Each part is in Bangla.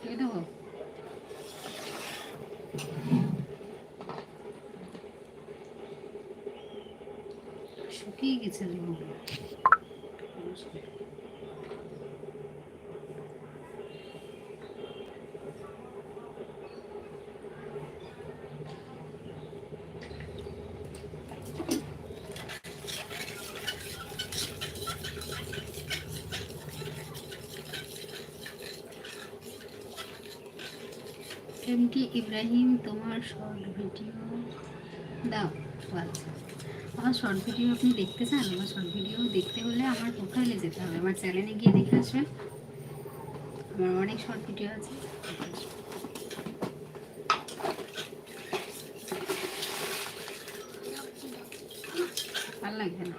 কি দেবো শুকিয়ে গেছে লেবুগুলো এমটি ইব্রাহিম, তোমার শর্ট ভিডিও দাও। আচ্ছা আমার শর্ট ভিডিও আপনি দেখতে চান? আমার শর্ট ভিডিও দেখতে হলে আমার প্রোফাইলে যেতে হবে। আমার চ্যানেলে গিয়ে দেখে আসবেন। আমার অনেক শর্ট ভিডিও আছে। ভালো লাগবে না।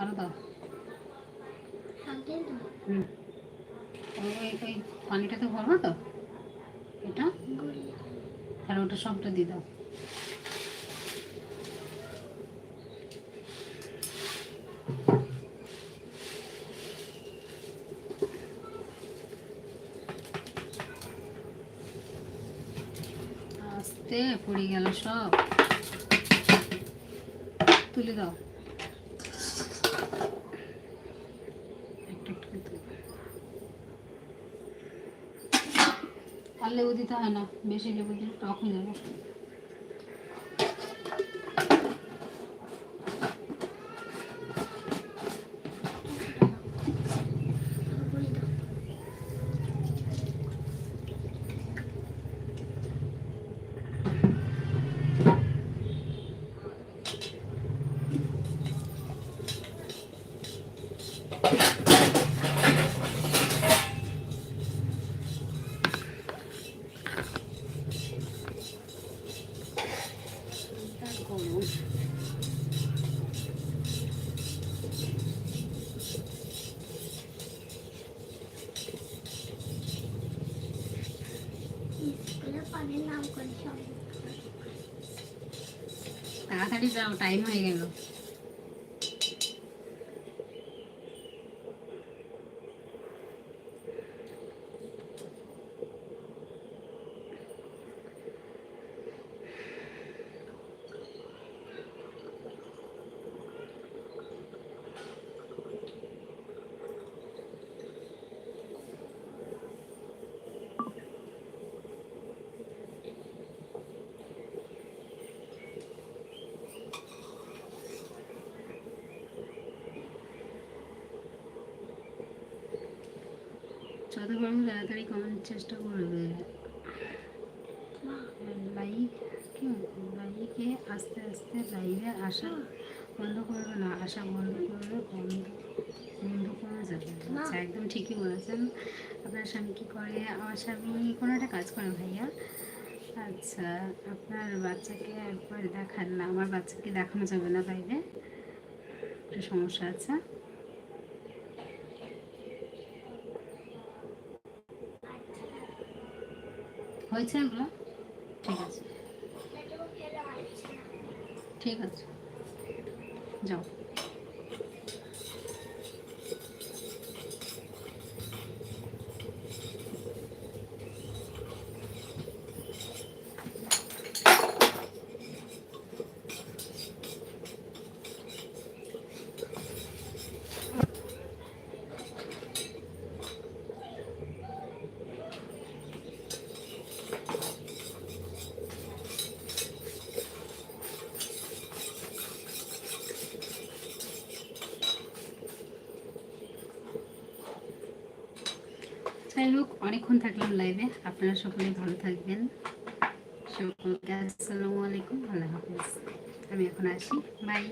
আরও দাও। ওই ওই পানিটাতে ভরবো তো? এটা? তাহলে ওটা সবটা দিয়ে দাও। আস্তে পড়ে গেল সব। তুলে দাও। একটু একটু করে তুলে দাও। আর লেবু দিতে হয় না বেশি লেবু দিলে টক হয়ে যাবে তার গরম তাড়াতাড়ি যাও টাইম হয়ে গেল যত পারব তাড়াতাড়ি কমানোর চেষ্টা করবে লাইক লাইকে আস্তে আস্তে লাইভে আসা বন্ধ করবে না আসা বন্ধ করবে বন্ধ বন্ধ করা যাবে। আচ্ছা একদম ঠিকই বলেছেন আপনার স্বামী কি করে আমার স্বামী কোনো একটা কাজ করে ভাইয়া আচ্ছা আপনার বাচ্চাকে একবার দেখান না আমার বাচ্চাকে দেখানো যাবে না বাইরে একটু সমস্যা আছে হয়েছে এগুলো ঠিক আছে। ঠিক আছে। যাও। যাই হোক অনেকক্ষণ থাকলাম লাইভে আপনারা সকলে ভালো থাকবেন। সকলকে আসসালামু আলাইকুম। আল্লাহ হাফেজ। আমি এখন আসি। বাই